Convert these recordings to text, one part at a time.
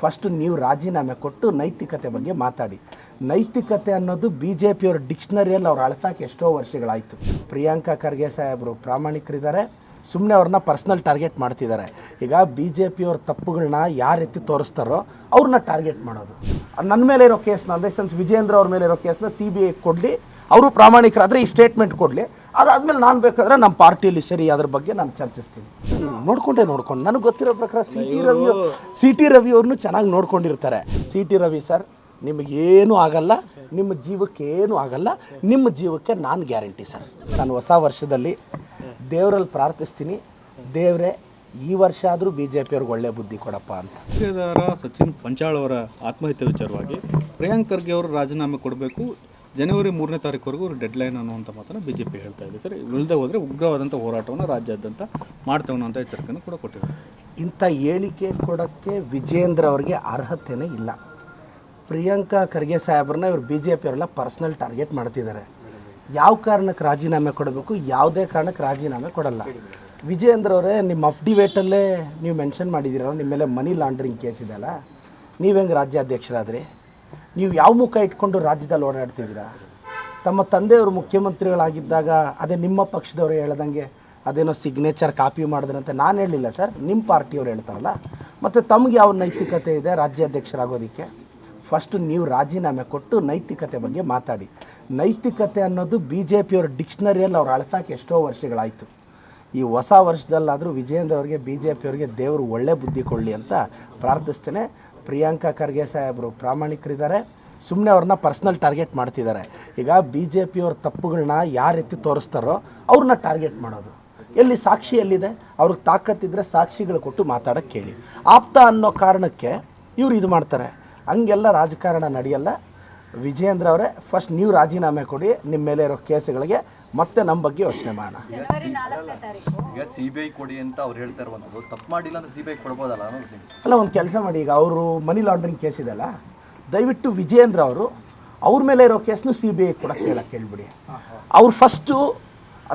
First ನೀವು ರಾಜೀನಾಮೆ ಕೊಟ್ಟು ನೈತಿಕತೆ ಬಗ್ಗೆ ಮಾತಾಡಿ. ನೈತಿಕತೆ ಅನ್ನೋದು ಬಿ ಜೆ ಪಿಯವ್ರ ಡಿಕ್ಷನರಿಯಲ್ಲಿ ಅವ್ರು ಅಳಸಾಕೆ ಎಷ್ಟೋ ವರ್ಷಗಳಾಯಿತು. ಪ್ರಿಯಾಂಕಾ ಖರ್ಗೆ ಸಾಹೇಬರು ಪ್ರಾಮಾಣಿಕರಿದ್ದಾರೆ. ಸುಮ್ಮನೆ ಅವ್ರನ್ನ ಪರ್ಸ್ನಲ್ ಟಾರ್ಗೆಟ್ ಮಾಡ್ತಿದ್ದಾರೆ. ಈಗ ಬಿ ಜೆ ಪಿಯವ್ರ ತಪ್ಪುಗಳನ್ನ ಯಾರು ಎತ್ತಿ ತೋರಿಸ್ತಾರೋ ಅವ್ರನ್ನ ಟಾರ್ಗೆಟ್ ಮಾಡೋದು. ನನ್ನ ಮೇಲೆ ಇರೋ ಕೇಸ್ನ ಅಂದರೆ ಸೆನ್ಸ್ ವಿಜೇಂದ್ರ ಅವ್ರ ಮೇಲೆ ಇರೋ ಕೇಸ್ನ ಸಿ ಬಿ ಐ ಕೊಡಲಿ. ಅವರು ಪ್ರಾಮಾಣಿಕರಾದರೆ ಈ ಸ್ಟೇಟ್ಮೆಂಟ್ ಕೊಡಲಿ. ಅದಾದಮೇಲೆ ನಾನು ಬೇಕಾದ್ರೆ ನಮ್ಮ ಪಾರ್ಟಿಯಲ್ಲಿ ಸರಿ ಅದ್ರ ಬಗ್ಗೆ ನಾನು ಚರ್ಚಿಸ್ತೀನಿ. ನೋಡ್ಕೊಂಡೆ ನೋಡ್ಕೊಂಡು. ನನಗೆ ಗೊತ್ತಿರೋ ಪ್ರಕಾರ C T Ravi C T Ravi ಅವ್ರನ್ನೂ ಚೆನ್ನಾಗಿ ನೋಡ್ಕೊಂಡಿರ್ತಾರೆ. ಸಿ ಟಿ ರವಿ ಸರ್ ನಿಮಗೇನು ಆಗಲ್ಲ ನಿಮ್ಮ ಜೀವಕ್ಕೆ ಏನು ಆಗಲ್ಲ ನಿಮ್ಮ ಜೀವಕ್ಕೆ ನಾನು ಗ್ಯಾರಂಟಿ ಸರ್. ನಾನು ಹೊಸ ವರ್ಷದಲ್ಲಿ ದೇವರಲ್ಲಿ ಪ್ರಾರ್ಥಿಸ್ತೀನಿ. ದೇವರೇ ಈ ವರ್ಷ ಆದರೂ ಬಿ ಜೆ ಪಿಯವ್ರಿಗೆ ಒಳ್ಳೆ ಬುದ್ಧಿ ಕೊಡಪ್ಪ ಅಂತ. ಸಚಿನ್ ಪಂಚಾಳ್ ಅವರ ಆತ್ಮಹತ್ಯೆ ವಿಚಾರವಾಗಿ ಪ್ರಿಯಾಂಕ್ ಖರ್ಗೆ ಅವರು ರಾಜೀನಾಮೆ ಕೊಡಬೇಕು. ಜನವರಿ ಮೂರನೇ ತಾರೀಕುವರೆಗೂ ಅವರು ಡೆಡ್ಲೈನ್ ಅನ್ನುವಂಥ ಮಾತನ್ನು ಬಿ ಜೆ ಪಿ ಹೇಳ್ತಾ ಇದೆ. ಸರ್ ಇಲ್ಲದೆ ಹೋದರೆ ಉಗ್ರವಾದಂಥ ಹೋರಾಟವನ್ನು ರಾಜ್ಯಾದ್ಯಂತ ಮಾಡ್ತೇವೆ ಅನ್ನೋಂಥ ಎಚ್ಚರಿಕೆಯನ್ನು ಕೂಡ ಕೊಟ್ಟಿದ್ದಾರೆ. ಇಂಥ ಹೇಳಿಕೆ ಕೊಡೋಕ್ಕೆ ವಿಜೇಂದ್ರ ಅವ್ರಿಗೆ ಅರ್ಹತೆಯೇ ಇಲ್ಲ. ಪ್ರಿಯಾಂಕಾ ಖರ್ಗೆ ಸಾಹೇಬ್ರನ್ನ ಇವರು ಬಿ ಜೆ ಪಿಯವರೆಲ್ಲ ಪರ್ಸ್ನಲ್ ಟಾರ್ಗೆಟ್ ಮಾಡ್ತಿದ್ದಾರೆ. ಯಾವ ಕಾರಣಕ್ಕೆ ರಾಜೀನಾಮೆ ಕೊಡಬೇಕು? ಯಾವುದೇ ಕಾರಣಕ್ಕೆ ರಾಜೀನಾಮೆ ಕೊಡಲ್ಲ. ವಿಜೇಂದ್ರ ಅವರೇ, ನಿಮ್ಮ ಅಫ್ಡಿವೇಟಲ್ಲೇ ನೀವು ಮೆನ್ಷನ್ ಮಾಡಿದ್ದೀರಲ್ಲ, ನಿಮ್ಮ ಮೇಲೆ ಮನಿ ಲಾಂಡ್ರಿಂಗ್ ಕೇಸ್ ಇದೆಯಲ್ಲ ನೀವು ಹೆಂಗೆ ರಾಜ್ಯಾಧ್ಯಕ್ಷರಾದ್ರಿ? ನೀವು ಯಾವ ಮುಖ ಇಟ್ಕೊಂಡು ರಾಜ್ಯದಲ್ಲಿ ಓಡಾಡ್ತಿದ್ದೀರಾ? ತಮ್ಮ ತಂದೆಯವರು ಮುಖ್ಯಮಂತ್ರಿಗಳಾಗಿದ್ದಾಗ ಅದೇ ನಿಮ್ಮ ಪಕ್ಷದವರು ಹೇಳ್ದಂಗೆ ಅದೇನೋ ಸಿಗ್ನೇಚರ್ ಕಾಪಿ ಮಾಡಿದ್ರಂತೆ. ನಾನು ಹೇಳಿಲ್ಲ ಸರ್ ನಿಮ್ಮ ಪಾರ್ಟಿಯವ್ರು ಹೇಳ್ತಾರಲ್ಲ. ಮತ್ತು ತಮಗೆ ಯಾವ ನೈತಿಕತೆ ಇದೆ ರಾಜ್ಯಾಧ್ಯಕ್ಷರಾಗೋದಕ್ಕೆ? ಫಸ್ಟ್ ನೀವು ರಾಜೀನಾಮೆ ಕೊಟ್ಟು ನೈತಿಕತೆ ಬಗ್ಗೆ ಮಾತಾಡಿ. ನೈತಿಕತೆ ಅನ್ನೋದು ಬಿ ಜೆ ಪಿಯವ್ರ ಡಿಕ್ಷನರಿಯಲ್ಲಿ ಅವ್ರು ಅಳ್ಸೋಕೆ ಎಷ್ಟೋ ವರ್ಷಗಳಾಯಿತು. ಈ ಹೊಸ ವರ್ಷದಲ್ಲಾದರೂ ವಿಜಯೇಂದ್ರ ಅವರಿಗೆ ಬಿ ಜೆ ಪಿಯವ್ರಿಗೆ ದೇವರು ಒಳ್ಳೆ ಬುದ್ಧಿ ಕೊಡಲಿ ಅಂತ ಪ್ರಾರ್ಥಿಸ್ತೇನೆ. ಪ್ರಿಯಾಂಕಾ ಖರ್ಗೆ ಸಾಹೇಬರು ಪ್ರಾಮಾಣಿಕರಿದ್ದಾರೆ. ಸುಮ್ಮನೆ ಅವ್ರನ್ನ ಪರ್ಸ್ನಲ್ ಟಾರ್ಗೆಟ್ ಮಾಡ್ತಿದ್ದಾರೆ. ಈಗ ಬಿ ಜೆ ಪಿಯವ್ರ ತಪ್ಪುಗಳನ್ನ ರೀತಿ ತೋರಿಸ್ತಾರೋ ಅವ್ರನ್ನ ಟಾರ್ಗೆಟ್ ಮಾಡೋದು. ಎಲ್ಲಿ ಸಾಕ್ಷಿ ಎಲ್ಲಿದೆ? ಅವ್ರಿಗೆ ತಾಕತ್ತಿದ್ರೆ ಸಾಕ್ಷಿಗಳು ಕೊಟ್ಟು ಮಾತಾಡೋಕ್ಕೆ ಕೇಳಿ. ಆಪ್ತ ಅನ್ನೋ ಕಾರಣಕ್ಕೆ ಇವ್ರು ಇದು ಮಾಡ್ತಾರೆ. ಹಂಗೆಲ್ಲ ರಾಜಕಾರಣ ನಡೆಯಲ್ಲ. ವಿಜೇಂದ್ರ ಅವರೇ ಫಸ್ಟ್ ನೀವು ರಾಜೀನಾಮೆ ಕೊಡಿ ನಿಮ್ಮ ಮೇಲೆ ಇರೋ ಕೇಸುಗಳಿಗೆ ಮತ್ತೆ ನಮ್ಮ ಬಗ್ಗೆ ಯೋಚನೆ ಮಾಡೋಣ. ಈಗ ಸಿ ಬಿ ಐ ಕೊಡಿ ಅಂತ ಅವ್ರು ಹೇಳ್ತಾ ಇರುವಂಥದ್ದು. ತಪ್ಪು ಮಾಡಿಲ್ಲ ಅಂದ್ರೆ ಸಿ ಬಿ ಐ ಕೊಡ್ಬೋದಲ್ಲ ಅನ್ನೋದು ಅಲ್ಲ ಒಂದು ಕೆಲಸ ಮಾಡಿ ಈಗ ಅವರು ಮನಿ ಲಾಂಡ್ರಿಂಗ್ ಕೇಸ್ ಇದೆಲ್ಲ ದಯವಿಟ್ಟು ವಿಜಯೇಂದ್ರ ಅವರು ಅವ್ರ ಮೇಲೆ ಇರೋ ಕೇಸ್ನು ಸಿ ಬಿ ಐ ಕೂಡ ಕೇಳಕ್ಕೆ ಹೇಳ್ಬಿಡಿ. ಅವ್ರು ಫಸ್ಟು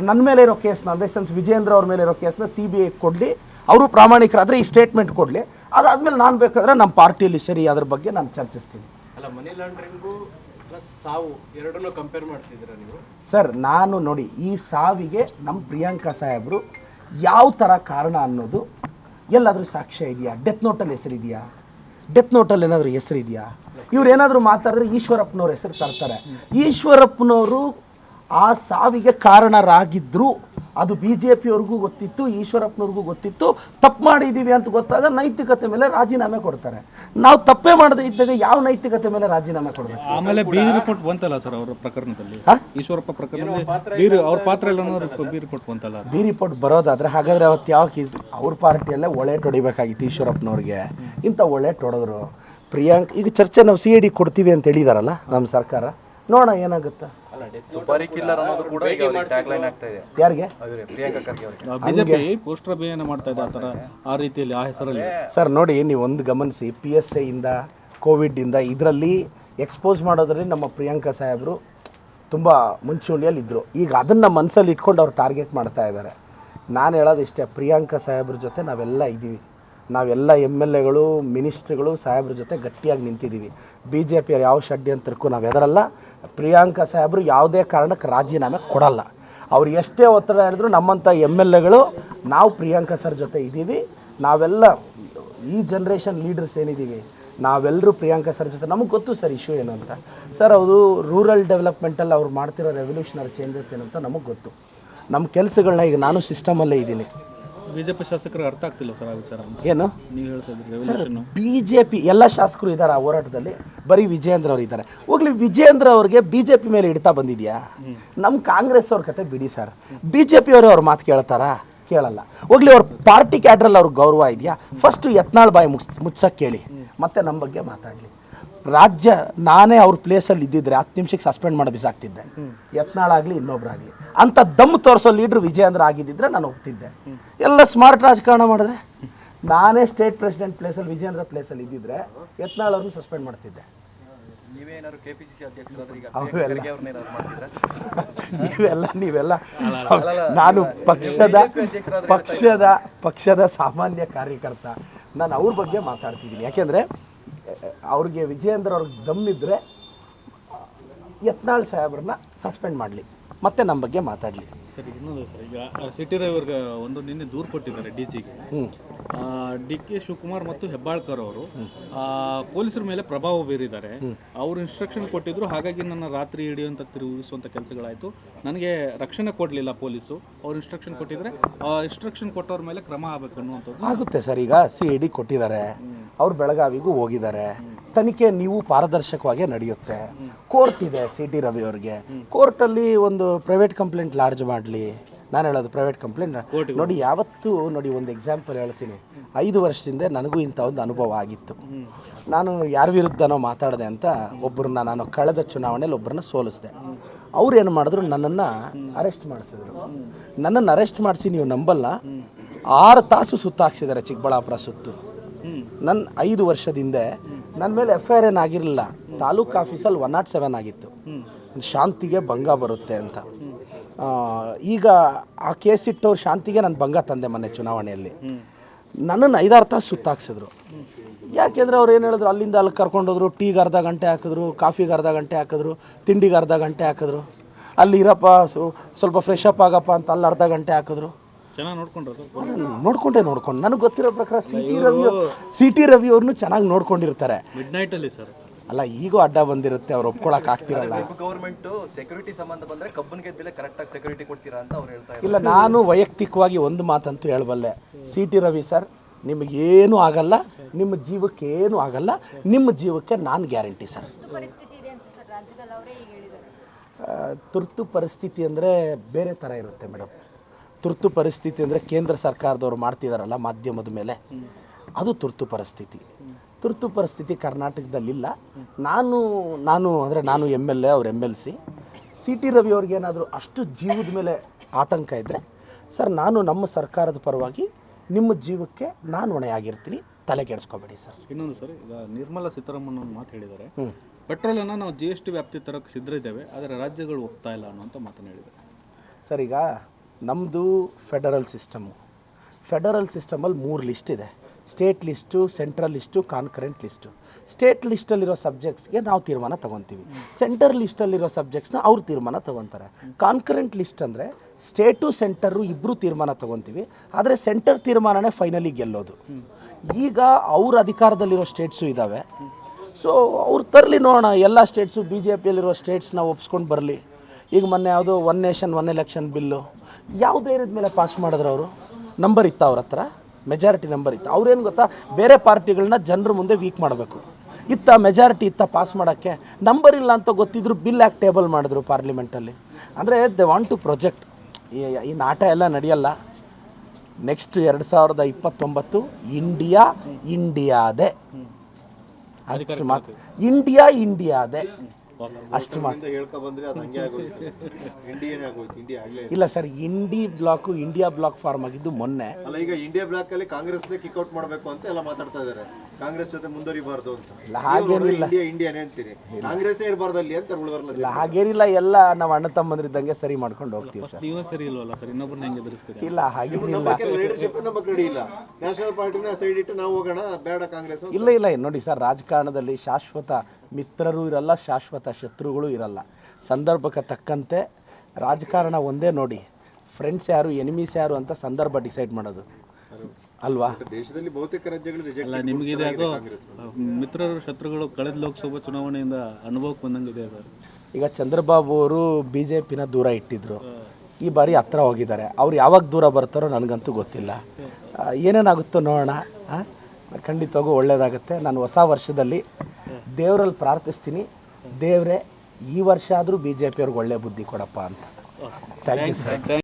ನನ್ನ ಮೇಲೆ ಇರೋ ಕೇಸ್ನ ಅಂದರೆ ಸೆನ್ಸ್ ವಿಜೇಂದ್ರ ಅವ್ರ ಮೇಲೆ ಇರೋ ಕೇಸ್ನ ಸಿ ಬಿ ಐ ಕೊಡಲಿ ಅವರು ಪ್ರಾಮಾಣಿಕರಾದರೆ ಈ ಸ್ಟೇಟ್ಮೆಂಟ್ ಕೊಡಲಿ. ಅದಾದಮೇಲೆ ನಾನು ಬೇಕಾದ್ರೆ ನಮ್ಮ ಪಾರ್ಟಿಯಲ್ಲಿ ಸರಿ ಅದ್ರ ಬಗ್ಗೆ ನಾನು ಚರ್ಚಿಸ್ತೀನಿ. ಅಲ್ಲ ಮನಿ ಲಾಂಡ್ರಿಂಗು ಪ್ಲಸ್ ಸಾವು ಎರಡನ್ನೂ ಕಂಪೇರ್ ಮಾಡ್ತಿದ್ದೀರಾ ನೀವು? ಸರ್ ನಾನು ನೋಡಿ ಈ ಸಾವಿಗೆ ನಮ್ಮ ಪ್ರಿಯಾಂಕಾ ಸಾಹೇಬರು ಯಾವ ಥರ ಕಾರಣ ಅನ್ನೋದು ಎಲ್ಲಾದರೂ ಸಾಕ್ಷ್ಯ ಇದೆಯಾ? ಡೆತ್ ನೋಟಲ್ಲಿ ಹೆಸರಿದೆಯಾ? ಡೆತ್ ನೋಟಲ್ಲಿ ಏನಾದರೂ ಹೆಸರಿದೆಯಾ? ಇವ್ರು ಏನಾದರೂ ಮಾತಾಡಿದ್ರೆ ಈಶ್ವರಪ್ಪನವ್ರ ಹೆಸರು ತರ್ತಾರೆ. ಈಶ್ವರಪ್ಪನವರು ಆ ಸಾವಿಗೆ ಕಾರಣರಾಗಿದ್ದರು ಅದು ಬಿ ಜೆ ಪಿಯವ್ರಿಗೂ ಗೊತ್ತಿತ್ತು ಈಶ್ವರಪ್ಪನವ್ರಿಗೂ ಗೊತ್ತಿತ್ತು. ತಪ್ಪು ಮಾಡಿದ್ದೀವಿ ಅಂತ ಗೊತ್ತಾಗ ನೈತಿಕತೆ ಮೇಲೆ ರಾಜೀನಾಮೆ ಕೊಡ್ತಾರೆ. ನಾವು ತಪ್ಪೇ ಮಾಡದೇ ಇದ್ದಾಗ ಯಾವ ನೈತಿಕತೆ ಮೇಲೆ ರಾಜೀನಾಮೆ ಕೊಡಬೇಕು? ಆಮೇಲೆ ಬಿ ರಿಪೋರ್ಟ್ ಬಂತಲ್ಲ ಸರ್ ಅವರ ಪ್ರಕರಣದಲ್ಲಿ? ಹಾ? ಈಶ್ವರಪ್ಪ ಪ್ರಕರಣದಲ್ಲಿ ಬೀರು ಅವ್ರ ಪಾತ್ರ ಬಿ ರಿಪೋರ್ಟ್ ಬಂತಲ್ಲ? ಬಿ ರಿಪೋರ್ಟ್ ಬರೋದಾದ್ರೆ ಹಾಗಾದ್ರೆ ಅವತ್ತು ಯಾವಾಗ ಅವ್ರ ಪಾರ್ಟಿಯಲ್ಲೇ ಒಳ್ಳೆ ತೊಡಿಬೇಕಾಗಿತ್ತು ಈಶ್ವರಪ್ಪನವ್ರಿಗೆ. ಇಂಥ ಒಳ್ಳೆ ಹೊಡೆದ್ರು ಪ್ರಿಯಾಂಕ್ ಈಗ ಚರ್ಚೆ ನಾವು ಸಿ ಐ ಡಿ ಕೊಡ್ತೀವಿ ಅಂತ ಹೇಳಿದಾರಲ್ಲ ನಮ್ಮ ಸರ್ಕಾರ. ನೋಡೋಣ ಏನಾಗುತ್ತೆ. ಸುಪಾರಿ ಕಿಲ್ಲರ್ ಅನ್ನೋದು ಕೂಡ ಈಗ ಟ್ಯಾಗ್ ಲೈನ್ ಆಗ್ತಾ ಇದೆ. ಯಾರಿಗೆ? ಪ್ರಿಯಾಂಕಾ ಖರ್ಗೆ ಅವರಿಗೆ. ಬಿಜೆಪಿ ಪೋಸ್ಟರ್ ಅಭಿಯಾನ ಮಾಡ್ತಾ ಇದೆ ಆ ಥರ ಆ ರೀತಿಯಲ್ಲಿ ಆ ಹೆಸರಲ್ಲಿ. ಸರ್ ನೋಡಿ ನೀವು ಒಂದು ಗಮನಿಸಿ ಪಿ ಎಸ್ ಐಯಿಂದ ಇಂದ ಇದರಲ್ಲಿ ಎಕ್ಸ್ಪೋಸ್ ಮಾಡೋದ್ರಲ್ಲಿ ನಮ್ಮ ಪ್ರಿಯಾಂಕಾ ಸಾಹೇಬರು ತುಂಬ ಮುಂಚೂಣಿಯಲ್ಲಿ ಇದ್ದರು ಈಗ ಅದನ್ನು ಮನಸ್ಸಲ್ಲಿ ಇಟ್ಕೊಂಡು ಅವ್ರು ಟಾರ್ಗೆಟ್ ಮಾಡ್ತಾ ಇದ್ದಾರೆ. ನಾನು ಹೇಳೋದು ಇಷ್ಟೇ ಪ್ರಿಯಾಂಕಾ ಸಾಹೇಬ್ರ ಜೊತೆ ನಾವೆಲ್ಲ ಇದ್ದೀವಿ. ನಾವೆಲ್ಲ ಎಂ ಎಲ್ ಎಗಳು ಮಿನಿಸ್ಟ್ರಿಗಳು ಸಾಹೇಬ್ರ ಜೊತೆ ಗಟ್ಟಿಯಾಗಿ ನಿಂತಿದ್ದೀವಿ. ಬಿ ಜೆ ಪಿಯವ್ರು ಯಾವ ಷಡ್ಯಂತ್ರಕ್ಕೂ ನಾವು ಎದರಲ್ಲ ಪ್ರಿಯಾಂಕಾ ಸಾಹೇಬರು ಯಾವುದೇ ಕಾರಣಕ್ಕೆ ರಾಜೀನಾಮೆ ಕೊಡಲ್ಲ. ಅವ್ರು ಎಷ್ಟೇ ಒತ್ತಡ ಹೇಳಿದ್ರು ನಮ್ಮಂಥ ಎಂ ಎಲ್ ಎಗಳು, ನಾವು ಪ್ರಿಯಾಂಕಾ ಸರ್ ಜೊತೆ ಇದ್ದೀವಿ. ನಾವೆಲ್ಲ ಈ ಜನ್ರೇಷನ್ ಲೀಡರ್ಸ್ ಏನಿದ್ದೀವಿ, ನಾವೆಲ್ಲರೂ ಪ್ರಿಯಾಂಕಾ ಸರ್ ಜೊತೆ. ನಮಗೆ ಗೊತ್ತು ಸರ್ ಇಶ್ಯೂ ಏನು ಅಂತ. ಸರ್ ಅವರು ರೂರಲ್ ಡೆವಲಪ್ಮೆಂಟಲ್ಲಿ ಅವ್ರು ಮಾಡ್ತಿರೋ ರೆವಲ್ಯೂಷನರಿ ಚೇಂಜಸ್ ಏನಂತ ನಮಗೆ ಗೊತ್ತು. ನಮ್ಮ ಕೆಲಸಗಳನ್ನ ಈಗ ನಾನು ಸಿಸ್ಟಮಲ್ಲೇ ಇದ್ದೀನಿ. ಬಿಜೆಪಿ ಶಾಸಕರು ಅರ್ಥ ಆಗ್ತಿಲ್ಲ ಸರ್ ಆ ವಿಚಾರ ಏನು? ನೀವು ಹೇಳ್ತಾ ಇದ್ರಿ ರೆವಲ್ಯೂಷನ್ ಬಿ ಜೆ ಪಿ ಎಲ್ಲ ಶಾಸಕರು ಇದ್ದಾರೆ ಆ ಹೋರಾಟದಲ್ಲಿ. ಬರೀ ವಿಜಯೇಂದ್ರ ಅವರು ಇದ್ದಾರೆ ಹೋಗ್ಲಿ ವಿಜಯೇಂದ್ರ ಅವ್ರಿಗೆ ಬಿ ಜೆ ಪಿ ಮೇಲೆ ಇಡ್ತಾ ಬಂದಿದ್ಯಾ? ನಮ್ಮ ಕಾಂಗ್ರೆಸ್ ಅವ್ರ ಕತೆ ಬಿಡಿ ಸರ್. ಬಿ ಜೆ ಪಿ ಅವರು ಅವ್ರ ಮಾತು ಕೇಳ್ತಾರಾ? ಕೇಳಲ್ಲ. ಹೋಗ್ಲಿ ಅವ್ರ ಪಾರ್ಟಿ ಕ್ಯಾಡ್ರಲ್ಲಿ ಅವ್ರಿಗೆ ಗೌರವ ಇದೆಯಾ? ಫಸ್ಟು ಯತ್ನಾಳ್ ಬಾಯಿ ಮುಚ್ಚ ಮುಚ್ಚಕ್ಕೆ ಕೇಳಿ. ಮತ್ತೆ ನಮ್ಮ ಬಗ್ಗೆ ಮಾತಾಡಲಿ. ರಾಜ್ಯ ನಾನೇ ಅವ್ರ ಪ್ಲೇಸಲ್ಲಿ ಇದ್ದಿದ್ರೆ ಹತ್ತು ನಿಮಿಷಕ್ಕೆ ಸಸ್ಪೆಂಡ್ ಮಾಡಿ ಬಿಸಾಕ್ತಿದ್ದೆ. ಯತ್ನಾಳಾಗಲಿ ಇನ್ನೊಬ್ರಾಗಲಿ. ಅಂತ ದಮ್ ತೋರಿಸೋ ಲೀಡ್ರ್ ವಿಜಯೇಂದ್ರ ಆಗಿದ್ದಿದ್ರೆ ನಾನು ಹೋಗ್ತಿದ್ದೆ. ಎಲ್ಲ ಸ್ಮಾರ್ಟ್ ರಾಜಕಾರಣ ಮಾಡಿದ್ರೆ ನಾನೇ ಸ್ಟೇಟ್ ಪ್ರೆಸಿಡೆಂಟ್ ಪ್ಲೇಸಲ್ಲಿ ವಿಜಯೇಂದ್ರ ಪ್ಲೇಸಲ್ಲಿ ಇದ್ದಿದ್ರೆ ಯತ್ನಾಳ್ ಅವ್ರನ್ನ ಸಸ್ಪೆಂಡ್ ಮಾಡ್ತಿದ್ದೆ. ನೀವೆಲ್ಲ ನೀವೆಲ್ಲ ನಾನು ಪಕ್ಷದ ಪಕ್ಷದ ಪಕ್ಷದ ಸಾಮಾನ್ಯ ಕಾರ್ಯಕರ್ತ. ನಾನು ಅವ್ರ ಬಗ್ಗೆ ಮಾತಾಡ್ತಿದ್ದೀನಿ. ಯಾಕೆಂದರೆ ಅವ್ರಿಗೆ ವಿಜಯೇಂದ್ರ ಅವ್ರಿಗೆ ದಮ್ಮಿದ್ರೆ ಯತ್ನಾಳ್ ಸಾಹೇಬ್ರನ್ನ ಸಸ್ಪೆಂಡ್ ಮಾಡಲಿ. ಮತ್ತೆ ನಮ್ಮ ಬಗ್ಗೆ ಮಾತಾಡಲಿ. ಸರಿ ಇನ್ನೊಂದು ಸರ್. ಈಗ ಸಿಟಿ ರೈವರ್ಗೆ ಒಂದು ನಿನ್ನೆ ದೂರು ಕೊಟ್ಟಿದ್ದಾರೆ ಡಿ ಜಿಗೆ. ಡಿ ಕೆ ಶಿವಕುಮಾರ್ ಮತ್ತು ಹೆಬ್ಬಾಳ್ಕರ್ ಅವರು ಪೊಲೀಸರ ಮೇಲೆ ಪ್ರಭಾವ ಬೀರಿದ್ದಾರೆ. ಅವರು ಇನ್ಸ್ಟ್ರಕ್ಷನ್ ಕೊಟ್ಟಿದ್ರು ಹಾಗಾಗಿ ನನ್ನ ರಾತ್ರಿ ಹಿಡಿಯುವಂಥ ತಿರುಗಿಸುವಂಥ ಕೆಲಸಗಳಾಯಿತು. ನನಗೆ ರಕ್ಷಣೆ ಕೊಡಲಿಲ್ಲ ಪೊಲೀಸು. ಅವ್ರು ಇನ್ಸ್ಟ್ರಕ್ಷನ್ ಕೊಟ್ಟಿದ್ರೆ ಇನ್ಸ್ಟ್ರಕ್ಷನ್ ಕೊಟ್ಟವ್ರ ಮೇಲೆ ಕ್ರಮ ಆಗಬೇಕು ಅನ್ನುವಂಥದ್ದು. ಆಗುತ್ತೆ ಸರ್ ಈಗ ಸಿ ಇ ಡಿ ಕೊಟ್ಟಿದ್ದಾರೆ. ಅವ್ರು ಬೆಳಗಾವಿಗೂ ಹೋಗಿದ್ದಾರೆ. ತನಿಖೆ ನೀವು ಪಾರದರ್ಶಕವಾಗಿ ನಡೆಯುತ್ತೆ. ಕೋರ್ಟ್ ಇದೆ ಸಿ ಟಿ ರವಿ ಅವ್ರಿಗೆ. ಕೋರ್ಟಲ್ಲಿ ಒಂದು ಪ್ರೈವೇಟ್ ಕಂಪ್ಲೇಂಟ್ ಲಾಡ್ಜ್ ಮಾಡಲಿ. ನಾನು ಹೇಳೋದು ಪ್ರೈವೇಟ್ ಕಂಪ್ಲೇಂಟ್ ನೋಡಿ ಯಾವತ್ತೂ ನೋಡಿ ಒಂದು ಎಕ್ಸಾಂಪಲ್ ಹೇಳ್ತೀನಿ. ಐದು ವರ್ಷದಿಂದ ನನಗೂ ಇಂಥ ಒಂದು ಅನುಭವ ಆಗಿತ್ತು. ನಾನು ಯಾರ ವಿರುದ್ಧನೋ ಮಾತಾಡಿದೆ ಅಂತ ಒಬ್ಬರನ್ನ ನಾನು ಕಳೆದ ಚುನಾವಣೆಯಲ್ಲಿ ಒಬ್ಬರನ್ನ ಸೋಲಿಸಿದೆ. ಅವ್ರು ಏನು ಮಾಡಿದ್ರು ನನ್ನನ್ನು ಅರೆಸ್ಟ್ ಮಾಡಿಸಿದ್ರು. ನನ್ನನ್ನು ಅರೆಸ್ಟ್ ಮಾಡಿಸಿ ನೀವು ನಂಬಲ್ಲ. ಆರು ತಾಸು ಸುತ್ತಾಕ್ಸಿದ್ದಾರೆ ಚಿಕ್ಕಬಳ್ಳಾಪುರ ಸುತ್ತು. ನನ್ನ ಐದು ವರ್ಷದಿಂದ ನನ್ನ ಮೇಲೆ ಎಫ್ ಐ ಆರ್ ಏನಾಗಿರಲಿಲ್ಲ ತಾಲೂಕು ಆಫೀಸಲ್ಲಿ ಒನ್ ನಾಟ್ ಸೆವೆನ್ ಆಗಿತ್ತು. ಶಾಂತಿಗೆ ಭಂಗ ಬರುತ್ತೆ ಅಂತ. ಈಗ ಆ ಕೇಸ್ ಇಟ್ಟವ್ರು ಶಾಂತಿಗೆ ನಾನು ಭಂಗ ತಂದೆ ಮೊನ್ನೆ ಚುನಾವಣೆಯಲ್ಲಿ. ನನ್ನನ್ನು ಐದಾರು ತಾಸು ಸುತ್ತಾಕ್ಸಿದ್ರು. ಯಾಕೆಂದರೆ ಅವ್ರು ಏನು ಹೇಳಿದ್ರು? ಅಲ್ಲಿಂದ ಅಲ್ಲಿ ಕರ್ಕೊಂಡೋದ್ರು ಟೀಗೆ ಅರ್ಧ ಗಂಟೆ ಹಾಕಿದ್ರು ಕಾಫಿಗೆ ಅರ್ಧ ಗಂಟೆ ಹಾಕಿದ್ರು ತಿಂಡಿಗೆ ಅರ್ಧ ಗಂಟೆ ಹಾಕಿದ್ರು. ಅಲ್ಲಿ ಇರಪ್ಪ ಸ್ವಲ್ಪ ಫ್ರೆಶ್ ಅಪ್ ಆಗಪ್ಪ ಅಂತ ಅಲ್ಲಿ ಅರ್ಧ ಗಂಟೆ ಹಾಕಿದ್ರು. ಚೆನ್ನಾಗಿ ನೋಡ್ಕೊಂಡ್ರು ಸರ್? ಅದನ್ನ ನೋಡ್ಕೊಂಡೆ ನೋಡ್ಕೊಂಡು. ನನಗೆ ಗೊತ್ತಿರೋ ಪ್ರಕಾರ C T Ravi C T Ravi ಅವ್ರನ್ನೂ ಚೆನ್ನಾಗಿ ನೋಡ್ಕೊಂಡಿರ್ತಾರೆ. Mid ನೈಟಲ್ಲಿ sir. ಅಲ್ಲ ಈಗೂ ಅಡ್ಡ ಬಂದಿರುತ್ತೆ ಅವ್ರು ಒಪ್ಕೊಳಕ್ ಆಗ್ತಿರಲ್ಲ. ಗೌರ್ಮೆಂಟ್ ಸೆಕ್ಯೂರಿಟಿ ಸಂಬಂಧ ಬಂದ್ರೆ ಕಬ್ಬನ್ ಗೆದ್ದಿಲ್ಲ ಕರೆಕ್ಟ್ ಆಗಿ ಸೆಕ್ಯೂರಿಟಿ ಕೊಡ್ತೀರಾ ಅಂತ ಅವ್ರು ಹೇಳ್ತಾ ಇಲ್ಲ ನಾನು ವೈಯಕ್ತಿಕವಾಗಿ ಒಂದು ಮಾತಂತೂ ಹೇಳಬಲ್ಲೆ. ಸಿ ಟಿ ರವಿ ಸರ್ ನಿಮಗೇನು ಆಗಲ್ಲ ನಿಮ್ಮ ಜೀವಕ್ಕೆ ಏನು ಆಗಲ್ಲ ನಿಮ್ಮ ಜೀವಕ್ಕೆ ನಾನು ಗ್ಯಾರಂಟಿ ಸರ್. ಪರಿಸ್ಥಿತಿ ಇದೆ ಅಂತ ಸರ್ ರಾಜ್ಯದಲ್ಲಿ ಅವರೇ ಈಗ ಹೇಳಿದ್ದಾರೆ. ತುರ್ತು ಪರಿಸ್ಥಿತಿ ಅಂದರೆ ಬೇರೆ ಥರ ಇರುತ್ತೆ ಮೇಡಮ್. ತುರ್ತು ಪರಿಸ್ಥಿತಿ ಅಂದರೆ ಕೇಂದ್ರ ಸರ್ಕಾರದವರು ಮಾಡ್ತಿದ್ದಾರಲ್ಲ ಮಾಧ್ಯಮದ ಮೇಲೆ ಅದು ತುರ್ತು ಪರಿಸ್ಥಿತಿ. ತುರ್ತು ಪರಿಸ್ಥಿತಿ ಕರ್ನಾಟಕದಲ್ಲಿಲ್ಲ. ನಾನು ನಾನು ಅಂದರೆ ನಾನು ಎಂ ಎಲ್ ಎ ಅವ್ರು M L C. C T Ravi ಅವ್ರಿಗೇನಾದರೂ ಅಷ್ಟು ಜೀವದ ಮೇಲೆ ಆತಂಕ ಇದ್ದರೆ ಸರ್ ನಾನು ನಮ್ಮ ಸರ್ಕಾರದ ಪರವಾಗಿ ನಿಮ್ಮ ಜೀವಕ್ಕೆ ನಾನು ಹೊಣೆಯಾಗಿರ್ತೀನಿ. ತಲೆ ಕೆಡಿಸ್ಕೋಬೇಡಿ ಸರ್. ಇನ್ನೊಂದು ಸರ್ ಈಗ ನಿರ್ಮಲಾ ಸೀತಾರಾಮನ್ ಒಂದು ಮಾತು ಹೇಳಿದ್ದಾರೆ. ಪೆಟ್ರೋಲನ್ನು ನಾವು ಜಿ ಎಸ್ ಟಿ ವ್ಯಾಪ್ತಿ ತರಕ್ಕೆ ಸಿದ್ಧ ಇದ್ದೇವೆ ಆದರೆ ರಾಜ್ಯಗಳು ಒಪ್ತಾ ಇಲ್ಲ ಅನ್ನುವಂಥ ಮಾತನ್ನು ಹೇಳಿದ್ದಾರೆ. ಸರ್ ಈಗ ನಮ್ಮದು ಫೆಡರಲ್ ಸಿಸ್ಟಮು. ಫೆಡರಲ್ ಸಿಸ್ಟಮಲ್ಲಿ ಮೂರು ಲಿಸ್ಟ್ ಇದೆ. State list, central list, concurrent list. State ಲಿಸ್ಟಲ್ಲಿರೋ ಸಬ್ಜೆಕ್ಟ್ಸ್ಗೆ ನಾವು ತೀರ್ಮಾನ ತೊಗೊತೀವಿ. ಸೆಂಟರ್ ಲಿಸ್ಟಲ್ಲಿರೋ ಸಬ್ಜೆಕ್ಟ್ಸ್ನ ಅವ್ರು ತೀರ್ಮಾನ ತೊಗೊತಾರೆ. ಕಾನ್ಕರೆಂಟ್ ಲಿಸ್ಟ್ ಅಂದರೆ ಸ್ಟೇಟು, ಸೆಂಟರು ಇಬ್ಬರು ತೀರ್ಮಾನ ತೊಗೊತೀವಿ. ಆದರೆ ಸೆಂಟರ್ ತೀರ್ಮಾನನೇ ಫೈನಲಿ ಗೆಲ್ಲೋದು. ಈಗ ಅವ್ರ ಅಧಿಕಾರದಲ್ಲಿರೋ ಸ್ಟೇಟ್ಸು ಇದ್ದಾವೆ ಸೊ ಅವ್ರು ತರಲಿ ನೋಡೋಣ, ಎಲ್ಲ ಸ್ಟೇಟ್ಸು ಬಿ ಜೆ ಪಿಯಲ್ಲಿರೋ ಸ್ಟೇಟ್ಸ್ನ ಒಪ್ಸ್ಕೊಂಡು ಬರಲಿ. ಈಗ ಮೊನ್ನೆ ಯಾವುದು one nation one election bill ಯಾವುದೇ ಇರಿದ ಮೇಲೆ ಪಾಸ್ ಮಾಡಿದ್ರು ಅವರು. ನಂಬರ್ ಇತ್ತು ಅವ್ರ ಹತ್ರ. ಮೆಜಾರಿಟಿ ನಂಬರ್ ಇತ್ತು. ಅವ್ರೇನು ಗೊತ್ತಾ? ಬೇರೆ ಪಾರ್ಟಿಗಳನ್ನ ಜನರ ಮುಂದೆ ವೀಕ್ ಮಾಡಬೇಕು. ಇತ್ತ ಮೆಜಾರಿಟಿ ಇತ್ತ ಪಾಸ್ ಮಾಡೋಕ್ಕೆ ನಂಬರ್ ಇಲ್ಲ ಅಂತ ಗೊತ್ತಿದ್ರು ಬಿಲ್ ಯಾಕೆ ಟೇಬಲ್ ಮಾಡಿದ್ರು ಪಾರ್ಲಿಮೆಂಟಲ್ಲಿ ಅಂದರೆ ದೆ ವಾಂಟ್ ಟು ಪ್ರೊಜೆಕ್ಟ್ ಈ ನಾಟ ಎಲ್ಲ ನಡೆಯಲ್ಲ. ನೆಕ್ಸ್ಟ್ ಎರಡು ಸಾವಿರದ ಇಪ್ಪತ್ತೊಂಬತ್ತು ಇಂಡಿಯಾ ಇಂಡಿಯಾದೆ ಅದಕ್ಕೆ ಮಾತು ಇಂಡಿಯಾ ಇಂಡಿಯಾದೆ ಅಷ್ಟು ಮಾತು ಹೇಳ್ಕೊ ಬಂದ್ರೆ ಅದು ಹಂಗೆ ಆಗೋಯ್ತು. ಇಂಡಿಯನ್ ಆಗೋಯ್ತು ಇಂಡಿಯಾ ಆಗ್ಲೇ ಇಲ್ಲ. Sir INDI bloc India bloc form ಆಗಿದ್ದು ಮೊನ್ನೆ. ಅಲ್ಲ ಈಗ ಇಂಡಿಯಾ ಬ್ಲಾಕ್ ಅಲ್ಲಿ ಕಾಂಗ್ರೆಸ್ ಕಿಕ್ಔಟ್ ಮಾಡಬೇಕು ಅಂತ ಎಲ್ಲ ಮಾತಾಡ್ತಾ ಇದ್ದಾರೆ ಕಾಂಗ್ರೆಸ್ ಜೊತೆ ಮುಂದುವರಿಬಾರ್ದು ಅಂತ. ಇಲ್ಲ, ಹಾಗೇನಿಲ್ಲ. ಇಂಡಿಯಾ ಇಂಡಿಯಾನೇ ಅಂತೀರಿ. ಕಾಂಗ್ರೆಸ್ ಇರಬಾರ್ದು ಅಲ್ಲಿ ಅಂತ ಉಳಿದವರಲ್ಲ ಇಲ್ಲ ಹಾಗೇನಿಲ್ಲ ಎಲ್ಲ ನಾವು ಅಣ್ಣ ತಮ್ಮಂದ್ರಿದ್ದಂಗೆ ಸರಿ ಮಾಡ್ಕೊಂಡು ಹೋಗ್ತೀವಿ ಸರ್. ನೀವೇ ಸರಿ ಇಲ್ವಲ್ಲ ಸರ್? ಇನ್ನೊಬ್ಬರನ್ನ ಹೆಂಗೆ ಎದುರಿಸ್ತೀರಿ? ಇಲ್ಲ ಹಾಗೇನಿಲ್ಲ. ಲೀಡರ್ಶಿಪ್ ನಮ್ಮ ಕಡೆ ಇಲ್ಲ. ನ್ಯಾಷನಲ್ ಪಾರ್ಟಿನ ಸೈಡ್ ಇಟ್ಟು ನಾವು ಹೋಗೋಣ ಬೇಡ ಕಾಂಗ್ರೆಸ್ ಇಲ್ಲ ಇಲ್ಲ ನೋಡಿ ಸರ್ ರಾಜಕಾರಣದಲ್ಲಿ ಶಾಶ್ವತ ಮಿತ್ರರು ಇರಲ್ಲ ಶಾಶ್ವತ ಶತ್ರುಗಳು ಇರಲ್ಲ. ಸಂದರ್ಭಕ್ಕೆ ತಕ್ಕಂತೆ ರಾಜಕಾರಣ ಒಂದೇ ನೋಡಿ. ಫ್ರೆಂಡ್ಸ್ ಯಾರು ಎನಿಮೀಸ್ ಯಾರು ಅಂತ ಸಂದರ್ಭ ಡಿಸೈಡ್ ಮಾಡೋದು. ಅಲ್ವಾ? ದೇಶದಲ್ಲಿ ಬಹುತೇಕ ರಾಜ್ಯಗಳು ರಿಜೆಕ್ಟ್ ಅಲ್ಲ ನಿಮಗೆ ಇದು ಮಿತ್ರರು ಶತ್ರುಗಳು ಕಳೆದ ಲೋಕಸಭಾ ಚುನಾವಣೆಯಿಂದ ಅನುಭವಕ್ಕೆ ಬಂದಂಗಿದೆ ಈಗ ಚಂದ್ರಬಾಬು ಅವರು ಬಿ ಜೆ ಪಿನ ದೂರ ಇಟ್ಟಿದ್ರು. ಈ ಬಾರಿ ಹತ್ರ ಹೋಗಿದ್ದಾರೆ. ಅವ್ರು ಯಾವಾಗ ದೂರ ಬರ್ತಾರೋ ನನಗಂತೂ ಗೊತ್ತಿಲ್ಲ. ಏನೇನಾಗುತ್ತೋ ನೋಡೋಣ? ಖಂಡಿತವಾಗೂ ಒಳ್ಳೆಯದಾಗುತ್ತೆ ನಾನು ಹೊಸ ವರ್ಷದಲ್ಲಿ ದೇವರಲ್ಲಿ ಪ್ರಾರ್ಥಿಸ್ತೀನಿ. ದೇವರೇ ಈ ವರ್ಷ ಆದರೂ ಬಿ ಜೆ ಪಿಯವ್ರಿಗೆ ಒಳ್ಳೆ ಬುದ್ಧಿ ಕೊಡಪ್ಪ ಅಂತ. Thank you sir